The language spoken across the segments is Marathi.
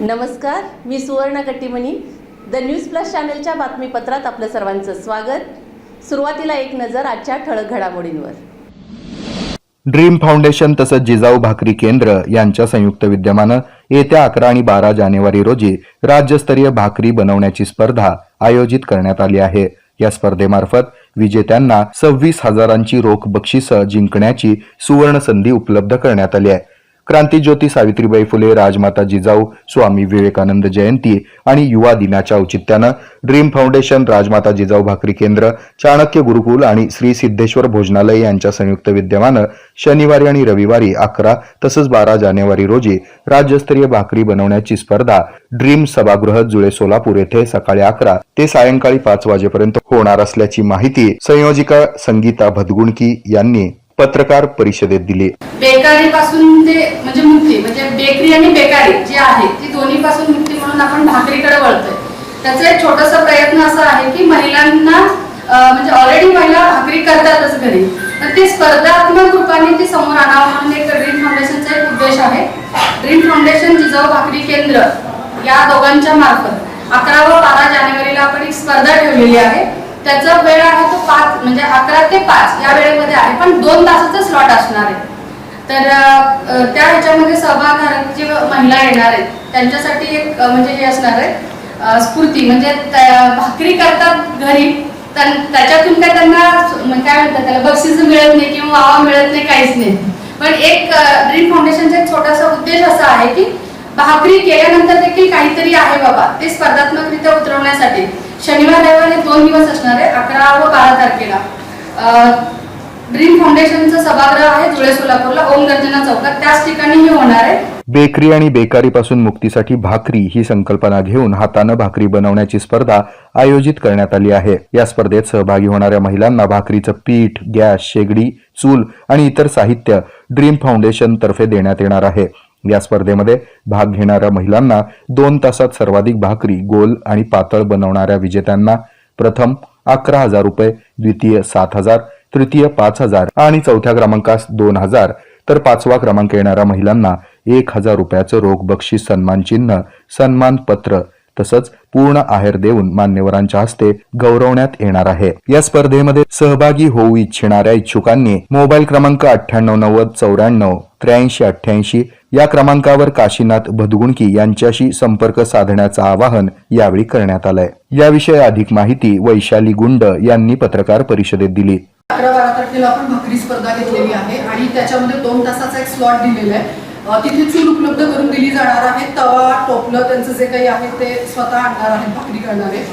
नमस्कार मी सुवर्ण कट्टीमणी. द न्यूज प्लस चॅनलच्या बातमीपत्रात आपलं सर्वांचं स्वागत. सुरुवातीला एक नजर आजच्या ठळक घडामोडींवर. ड्रीम फाउंडेशन तसंच जिजाऊ भाकरी केंद्र यांच्या संयुक्त विद्यमानं येत्या अकरा आणि बारा जानेवारी रोजी राज्यस्तरीय भाकरी बनवण्याची स्पर्धा आयोजित करण्यात आली आहे. या स्पर्धेमार्फत विजेत्यांना सव्वीस हजारांची रोख बक्षिसं जिंकण्याची सुवर्ण संधी उपलब्ध करण्यात आली आहे. क्रांतीज्योती सावित्रीबाई फुले राजमाता जिजाऊ स्वामी विवेकानंद जयंती आणि युवा दिनाच्या औचित्यानं ड्रीम फाउंडेशन राजमाता जिजाऊ भाकरी केंद्र चाणक्य गुरुकुल आणि श्री सिद्धेश्वर भोजनालय यांच्या संयुक्त विद्यमानं शनिवारी आणि रविवारी अकरा तसंच बारा जानेवारी रोजी राज्यस्तरीय भाकरी बनवण्याची स्पर्धा ड्रीम सभागृह जुळे सोलापूर येथे सकाळी अकरा ते सायंकाळी पाच वाजेपर्यंत होणार असल्याची माहिती संयोजिका संगीता भदगुणकी यांनी पत्रकार परिषदेत दिली. बेकारी पासून ते म्हणजे मुक्ती म्हणजे बेकरी आणि बेकारी जी आहे ती दोन्ही पासून मुक्ती म्हणून आपण भाकरीकडे वळतोय. त्याचा एक छोटासा प्रयत्न असा आहे की महिलांना म्हणजे ऑलरेडी महिला भाकरी करतातच घरी तर ते स्पर्धात्मक रूपाने ते समोर आणावं म्हणून एक ड्रीम फाउंडेशनचा एक उद्देश आहे. ड्रीम फाउंडेशन जिजाऊ भाकरी केंद्र या दोघांच्या मार्फत अकरा व बारा जानेवारीला आपण एक स्पर्धा ठेवलेली आहे. त्याचा वेळ आहे तो पाच म्हणजे अकरा ते पाच या वेळेमध्ये आहे. पण दोन तासाचा स्लॉट असणार आहे. तर त्या ह्याच्यामध्ये सहभाग जे महिला येणार आहेत. त्यांच्यासाठी एक म्हणजे हे असणार आहे स्फूर्ती. म्हणजे भाकरी करतात घरी त्याच्यातून काय त्यांना म्हणजे काय म्हणतात त्याला बक्षीस मिळत नाही किंवा वावा मिळत नाही काहीच नाही. पण एक ड्रीम फाउंडेशनचा एक छोटासा उद्देश असा आहे की भाकरी केल्यानंतर देखील काहीतरी आहे बाबा ते स्पर्धात्मकरित्या उतरवण्यासाठी. शनिवार रविवार हे दोन दिवस असणार आहे अकरा व बारा तारखेला. ड्रीम फाउंडेशनचा सभागृह आहे धुळे सोलापूरला ओम गर्जना चौकात. त्याच ठिकाणी हे होणार आहे. बेकरी आणि बेकारीपासून मुक्तीसाठी भाकरी ही संकल्पना घेऊन हातानं भाकरी बनवण्याची स्पर्धा आयोजित करण्यात आली आहे. या स्पर्धेत सहभागी होणाऱ्या महिलांना भाकरीचं पीठ गॅस शेगडी चूल आणि इतर साहित्य ड्रीम फाउंडेशन तर्फे देण्यात येणार आहे. या स्पर्धेमध्ये भाग घेणाऱ्या महिलांना दोन तासात सर्वाधिक भाकरी गोल आणि पातळ बनवणाऱ्या विजेत्यांना प्रथम अकरा हजार रुपये द्वितीय सात हजार तृतीय पाच हजार आणि चौथ्या क्रमांकास दोन हजार. तर पाचवा क्रमांक येणाऱ्या महिलांना एक हजार रुपयाचं रोख बक्षीस सन्मान चिन्ह सन्मानपत्र तसंच पूर्ण आहेर देऊन मान्यवरांच्या हस्ते गौरवण्यात येणार आहे. या स्पर्धेमध्ये सहभागी होऊ इच्छिणाऱ्या इच्छुकांनी मोबाईल क्रमांक अठ्ठ्याण्णव नव्वद चौऱ्याण्णव त्र्याऐंशी अठ्ठ्याऐंशी या क्रमांकावर काशीनाथ भदगुणकी यांच्याशी संपर्क साधण्याचं आवाहन यावेळी करण्यात आलंय. याविषयी अधिक माहिती वैशाली गुंड यांनी पत्रकार परिषदेत दिली. अकरा बारा तारखेला आपण भाकरी स्पर्धा घेतलेली आहे आणि त्याच्यामध्ये दोन तासाचा एक स्लॉट दिलेला आहे. तिथे चूल उपलब्ध करून दिली जाणार आहे. तवा टोपलं त्यांचं जे काही आहे ते स्वतः आणणार आहेत भाकरी करणारे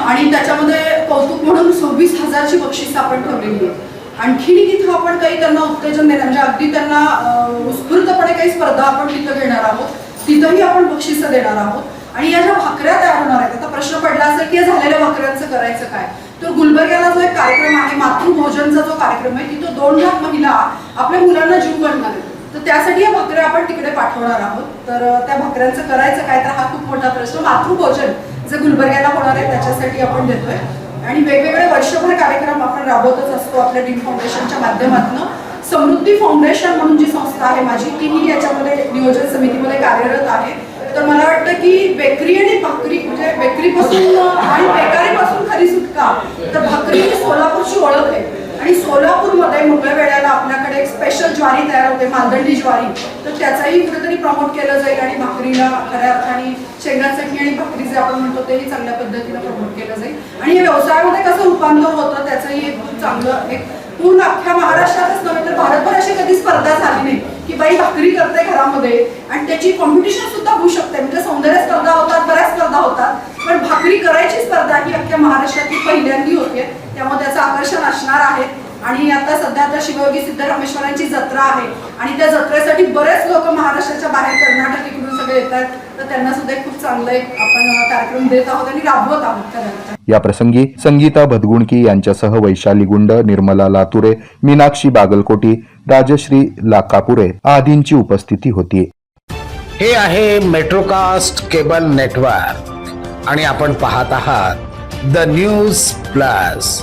आणि त्याच्यामध्ये कौतुक म्हणून सव्वीस हजारची बक्षीस आपण ठेवलेली आहे आणखीन तिथं आपण काही त्यांना उत्तेजन देणार म्हणजे अगदी त्यांना उत्स्फूर्तपणे काही स्पर्धा आपण तिथं घेणार आहोत. तिथंही आपण बक्षिसं देणार आहोत. आणि या ज्या भाकऱ्या तयार होणार आहेत आता प्रश्न पडला असेल की या झालेल्या भाकऱ्यांचं करायचं काय? तर गुलबर्ग्याला जो एक कार्यक्रम आहे मातृभोजनचा जो कार्यक्रम आहे तिथं दोन लाख महिला आपल्या मुलांना जीव घालणार आहेत. तर त्यासाठी या भाकऱ्या आपण तिकडे पाठवणार आहोत. तर त्या भाकऱ्यांचं करायचं काय तर हा खूप मोठा प्रश्न. मातृभोजन जे गुलबर्ग्याला होणार आहे त्याच्यासाठी आपण देतोय. आणि वेगवेगळे वर्षभर कार्यक्रम आपण राबवतच असतो आपल्या टीम फाउंडेशनच्या माध्यमातून. समृद्धी फाउंडेशन म्हणून जी संस्था आहे माझी तीही याच्यामध्ये नियोजन समितीमध्ये कार्यरत आहे. तर मला वाटतं की बेकरी आणि भाकरी म्हणजे बेकरीपासून आणि बेकारीपासून खरी सुटका तर भाकरी ही सोलापूरची ओळख आहे. आणि सोलापूरमध्ये मोकळ्या वेळेला आपल्याकडे एक स्पेशल ज्वारी तयार होते मालदंडी ज्वारी. तर त्याचाही कुठेतरी प्रमोट केलं जाईल आणि भाकरीला खऱ्या अर्थाने शेंगा चटणी आणि भाकरी जे आपण म्हणतो तेही चांगल्या पद्धतीनं प्रमोट केलं जाईल. आणि या व्यवसायामध्ये कसं रूपांतर होतं त्याचंही एक खूप चांगलं एक पूर्ण अख्ख्या महाराष्ट्रातच नव्हे तर भारतभर अशी कधी स्पर्धा झाली नाही की बाई भाकरी करते घरामध्ये आणि त्याची कॉम्पिटिशन सुद्धा होऊ शकते. म्हणजे सौंदर्य स्पर्धा होतात बऱ्याच स्पर्धा होतात पण भाकरी करायची स्पर्धा ही अख्ख्या महाराष्ट्रातली पहिल्यांदी होते त्यामुळे त्याचा आकर्षण असणार आहे आणि आता सध्या आता शिवयोगी सिद्धरामेश्वरांची जत्रा आहे. आणि त्या जत्रेसाठी बरेच लोक महाराष्ट्राच्या बाहेर कर्नाटक इकडून सगळे येतात. तर त्यांना सुद्धा एक खूप चांगलं एक आपण कार्यक्रम देत आहोत आणि राबवत आहोत. या प्रसंगी संगीता भदगुणकी यांच्यासह वैशाली गुंड निर्मला लातुरे मीनाक्षी बागलकोटी राजश्री लाकापुरे आदींची उपस्थिती होती. हे आहे मेट्रोकास्ट केबल नेटवर्क. आणि आपण पाहत आहात the News Plus.